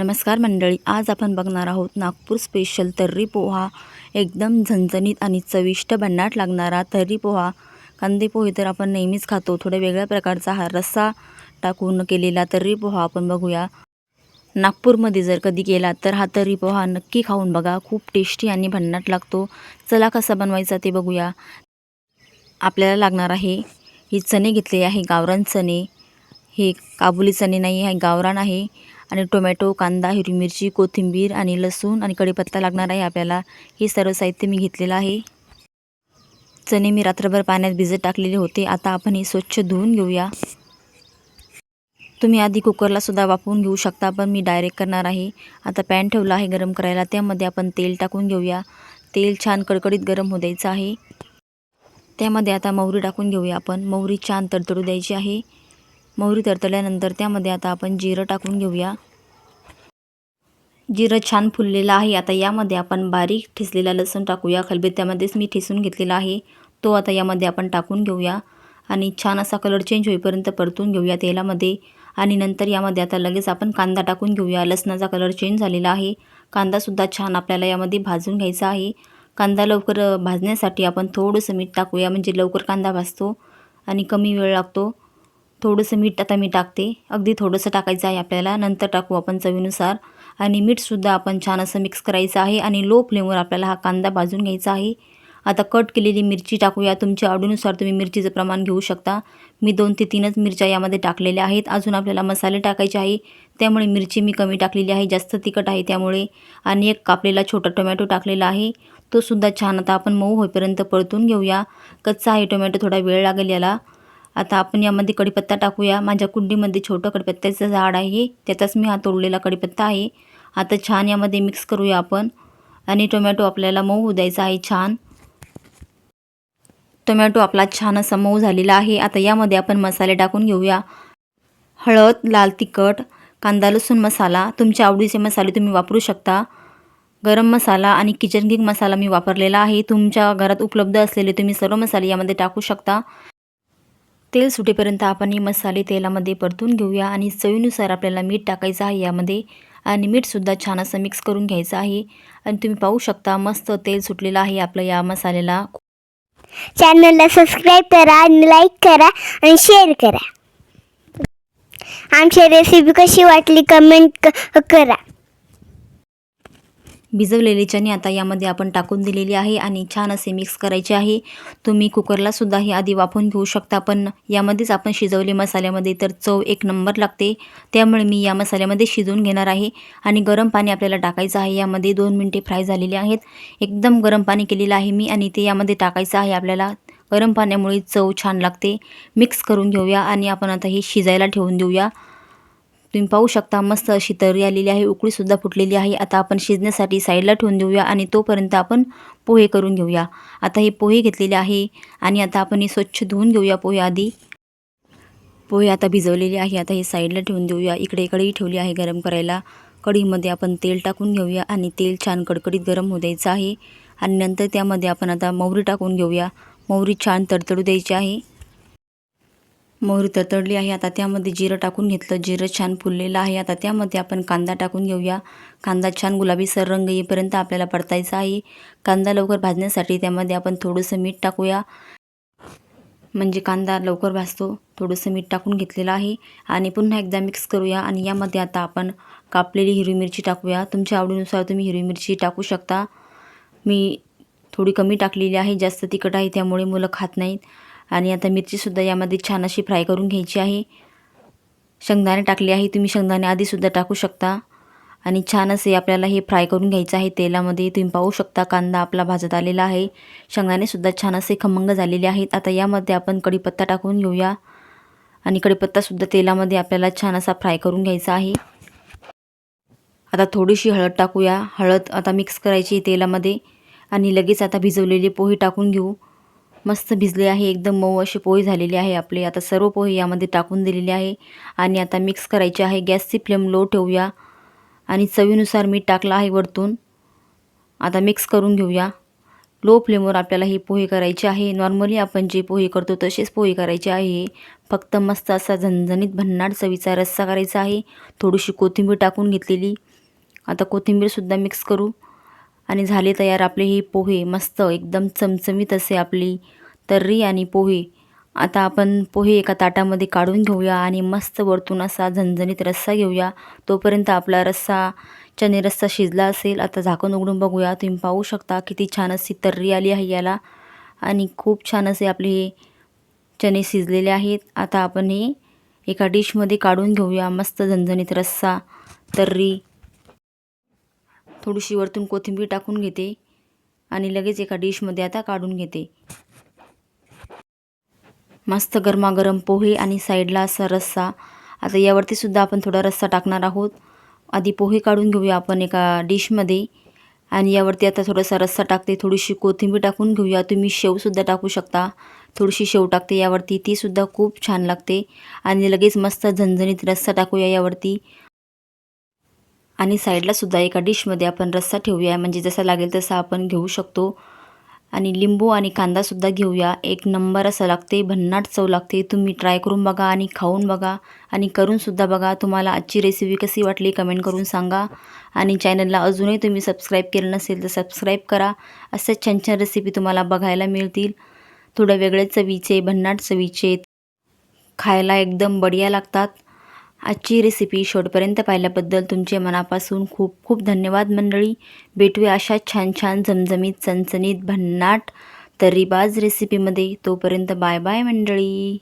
नमस्कार मंडळी आज आपण बघणार आहोत नागपूर स्पेशल तर्री पोहा. एकदम झणझणीत आणि चविष्ट भन्नाट लागणारा तर्री पोहा. कांदे पोहे तर आपण नेहमीच खातो. थोड्या वेगळ्या प्रकारचा हा रस्सा टाकून केलेला तर्री पोहा आपण बघूया. नागपूरमध्ये जर कधी गेला तर हा तर्री पोहा नक्की खाऊन बघा. खूप टेस्टी आणि भन्नाट लागतो. चला कसा बनवायचा ते बघूया. आपल्याला लागणार आहे ही चणे घेतले आहे गावरान चणे. हे काबुली चणे नाही आहे गावरान आहे. आणि टोमॅटो कांदा हिरवी मिरची कोथिंबीर आणि लसूण आणि कढीपत्ता लागणार आहे आपल्याला. हे सर्व साहित्य मी घेतलेलं आहे. चणे मी रात्रभर पाण्यात भिजत टाकलेले होते. आता आपण हे स्वच्छ धुवून घेऊया. तुम्ही आधी कुकरला सुद्धा वापरून घेऊ शकता पण मी डायरेक्ट करणार आहे. आता पॅन ठेवला आहे गरम करायला. त्यामध्ये आपण तेल टाकून घेऊया. तेल छान कडकडीत गरम होऊ द्यायचं आहे. त्यामध्ये आता मोहरी टाकून घेऊया आपण. मोहरी छान तडतडू द्यायची आहे. मोहरी तरतल्यानंतर त्यामध्ये आता आपण जिरं टाकून घेऊया. जिरं छान फुललेलं आहे. आता यामध्ये आपण बारीक ठेसलेला लसूण टाकूया. खलबत्त्यामध्येच मी ठेसून घेतलेला आहे. तो आता यामध्ये आपण टाकून घेऊया. आणि छान असा कलर चेंज होईपर्यंत परतून घेऊया तेलामध्ये. आणि नंतर यामध्ये आता लगेच आपण कांदा टाकून घेऊया. लसणाचा कलर चेंज झालेला आहे. कांदासुद्धा छान आपल्याला यामध्ये भाजून घ्यायचा आहे. कांदा लवकर भाजण्यासाठी आपण थोडंसं मीठ टाकूया. म्हणजे लवकर कांदा भाजतो आणि कमी वेळ लागतो. थोडंसं मीठ आता मी टाकते. अगदी थोडंसं टाकायचं आहे आपल्याला. नंतर टाकू आपण चवीनुसार. आणि मीठसुद्धा आपण छान असं मिक्स करायचं आहे. आणि लो फ्लेमवर आपल्याला हा कांदा भाजून घ्यायचा आहे. आता कट केलेली मिरची टाकूया. तुमच्या आवडीनुसार तुम्ही मिरचीचं प्रमाण घेऊ शकता. मी दोन ते तीनच मिरच्या यामध्ये टाकलेल्या आहेत. अजून आपल्याला मसाले टाकायचे आहे. त्यामुळे मिरची मी कमी टाकलेली आहे. जास्त तिखट आहे त्यामुळे. आणि एक कापलेला छोटा टोमॅटो टाकलेला आहे. तो सुद्धा छान आता आपण मऊ होईपर्यंत परतून घेऊया. कच्चा आहे टोमॅटो थोडा वेळ लागेल याला. आता आपण यामध्ये कडीपत्ता टाकूया. माझ्या कुंडीमध्ये छोटं कढीपत्त्याचं झाड आहे. त्याचाच मी हा तोडलेला कढीपत्ता आहे. आता छान यामध्ये मिक्स करूया आपण. आणि टोमॅटो आपल्याला मऊ होऊ द्यायचा आहे छान. टोमॅटो आपला छान असा मऊ झालेला आहे. आता यामध्ये आपण मसाले टाकून घेऊया. हळद लाल तिखट कांदा लसूण मसाला. तुमच्या आवडीचे मसाले तुम्ही वापरू शकता. गरम मसाला आणि किचन किंग मसाला मी वापरलेला आहे. तुमच्या घरात उपलब्ध असलेले तुम्ही सर्व मसाले यामध्ये टाकू शकता. तेल सुटेपर्यंत आपण हे मसाले तेलामध्ये परतून घेऊया आणि चवीनुसार आपल्याला मीठ टाकायचं आहे. यामध्ये आणि मीठसुद्धा छान असं मिक्स करून घ्यायचं आहे. आणि तुम्ही पाहू शकता मस्त तेल सुटलेलं आहे आपलं या मसाल्याला. चॅनलला सबस्क्राईब करा आणि लाईक करा आणि शेअर करा. आमची रेसिपी कशी वाटली कमेंट क करा. भिजवलेले चणे आता यामध्ये आपण टाकून दिलेली आहे आणि छान असे मिक्स करायचे आहे. तुम्ही कुकरला सुद्धा हे आधी वापरून घेऊ शकता पण यामध्येच आपण शिजवले मसाल्यामध्ये तर चव एक नंबर लागते. त्यामुळे मी या मसाल्यामध्ये शिजवून घेणार आहे आणि गरम पाणी आपल्याला टाकायचं आहे. यामध्ये दोन मिनटे फ्राय झालेले आहेत. एकदम गरम पाणी केलेलं आहे मी आणि ते यामध्ये टाकायचं आहे आपल्याला. गरम पाण्यामुळे चव छान लागते. मिक्स करून घेऊया आणि आपण आता हे शिजायला ठेवून देऊया. तुम्ही पाहू शकता मस्त अशी तरी आलेली आहे उकळीसुद्धा फुटलेली आहे. आता आपण शिजण्यासाठी साईडला ठेवून देऊया आणि तोपर्यंत आपण पोहे करून घेऊया. आता हे पोहे घेतलेले आहे आणि आता आपण हे स्वच्छ धुवून घेऊया पोहे आधी. पोहे आता भिजवलेले आहे. आता हे साईडला ठेवून देऊया. इकडे कढई ठेवली आहे गरम करायला. कढीमध्ये आपण तेल टाकून घेऊया आणि तेल छान कडकडीत गरम होऊ द्यायचं आहे. आणि नंतर त्यामध्ये आपण आता मोहरी टाकून घेऊया. मोहरी छान तडतडू द्यायची आहे. मोहरी तडतडली आहे. आता त्यामध्ये जिरं टाकून घेतलं. जिरं छान फुललेलं आहे. आता त्यामध्ये आपण कांदा टाकून घेऊया. कांदा छान गुलाबी सर रंग येईपर्यंत आपल्याला परतायचा आहे. कांदा लवकर भाजण्यासाठी त्यामध्ये आपण थोडंसं मीठ टाकूया. म्हणजे कांदा लवकर भाजतो. थोडंसं मीठ टाकून घेतलेलं आहे. आणि पुन्हा एकदा मिक्स करूया. आणि यामध्ये आता आपण कापलेली हिरवी मिरची टाकूया. तुमच्या आवडीनुसार तुम्ही हिरवी मिरची टाकू शकता. मी थोडी कमी टाकलेली आहे. जास्त तिखट आहे. त्यामुळे मुलं खात नाहीत. आणि आता मिरचीसुद्धा यामध्ये छान अशी फ्राय करून घ्यायची आहे. शेंगदाणे टाकले आहे तुम्ही शेंगदाणे आधीसुद्धा टाकू शकता. आणि छान असे आपल्याला हे फ्राय करून घ्यायचं आहे तेलामध्ये. तुम्ही पाहू शकता कांदा आपला भाजत आलेला आहे. शेंगदाणेसुद्धा छान असे खमंग झालेले आहेत. आता यामध्ये आपण कढीपत्ता टाकून घेऊया. आणि कढीपत्तासुद्धा तेलामध्ये आपल्याला छान असा फ्राय करून घ्यायचा आहे. आता थोडीशी हळद टाकूया. हळद आता मिक्स करायची तेलामध्ये. आणि लगेच आता भिजवलेले पोहे टाकून घेऊ. मस्त भिजले आहे एकदम मऊ अशी पोहे झालेली आहे आपले. आता सर्व पोहे यामध्ये टाकून दिलेले आहे. आणि आता मिक्स करायची आहे. गॅसची फ्लेम लो ठेवूया. आणि चवीनुसार मीठ टाकलं आहे वरतून. आता मिक्स करून घेऊया. लो फ्लेमवर आपल्याला हे पोहे करायचे आहे. नॉर्मली आपण जे पोहे करतो तसेच पोहे करायचे आहे. फक्त मस्त असा झणझणीत भन्नाट चवीचा रस्सा करायचा आहे. थोडीशी कोथिंबीर टाकून घेतलेली. आता कोथिंबीरसुद्धा मिक्स करू. आणि झाले तयार आपले हे पोहे मस्त एकदम चमचमीत असे आपली तर्री आणि पोहे. आता आपण पोहे एका ताटामध्ये काढून घेऊया आणि मस्त वरतून असा झणझणीत रस्सा घेऊया. तोपर्यंत आपला रस्सा चणे रस्सा शिजला असेल. आता झाकण उघडून बघूया. तुम्ही पाहू शकता किती छान अशी तर्री आली आहे याला. आणि खूप छान असे आपले हे चणे शिजलेले आहेत. आता आपण हे एका डिशमध्ये काढून घेऊया. मस्त झणझणीत रस्सा तर्री थोडीशी वरतून कोथिंबीर टाकून घेते आणि लगेच एका डिशमध्ये आता काढून घेते. मस्त गरमागरम पोहे आणि साईडला असा रस्सा. आता यावरती सुद्धा आपण थोडा रस्सा टाकणार आहोत. आधी पोहे काढून घेऊया आपण एका डिशमध्ये. आणि यावरती आता थोडासा रस्सा टाकते थोडीशी कोथिंबीर टाकून घेऊया. तुम्ही शेवसुद्धा टाकू शकता. थोडीशी शेव टाकते यावरती तीसुद्धा खूप छान लागते. आणि लगेच मस्त झणझणीत रस्सा टाकूया यावरती. आणि साईडला सुद्धा एका डिशमध्ये आपण रस्सा ठेवूया. म्हणजे जसा लागेल तसा आपण घेऊ शकतो. आणि लिंबू आणि कांदासुद्धा घेऊया. एक नंबर असं लागते. भन्नाट चव लागते. तुम्ही ट्राय करून बघा आणि खाऊन बघा. आणि करूनसुद्धा बघा. तुम्हाला आजची रेसिपी कशी वाटली कमेंट करून सांगा. आणि चॅनलला अजूनही तुम्ही सबस्क्राईब केलं नसेल तर सबस्क्राईब करा. असेच छान छान रेसिपी तुम्हाला बघायला मिळतील. थोडं वेगळे चवीचे भन्नाट चवीचे खायला एकदम बढिया लागतात. आजची रेसिपी शेवटपर्यंत पाहिल्याबद्दल तुमचे मनापासून खूप खूप धन्यवाद मंडळी. भेटूया अशा छान छान झमझमीत चणचणीत भन्नाट तर्रीबाज रेसिपीमध्ये तोपर्यंत बाय बाय मंडळी.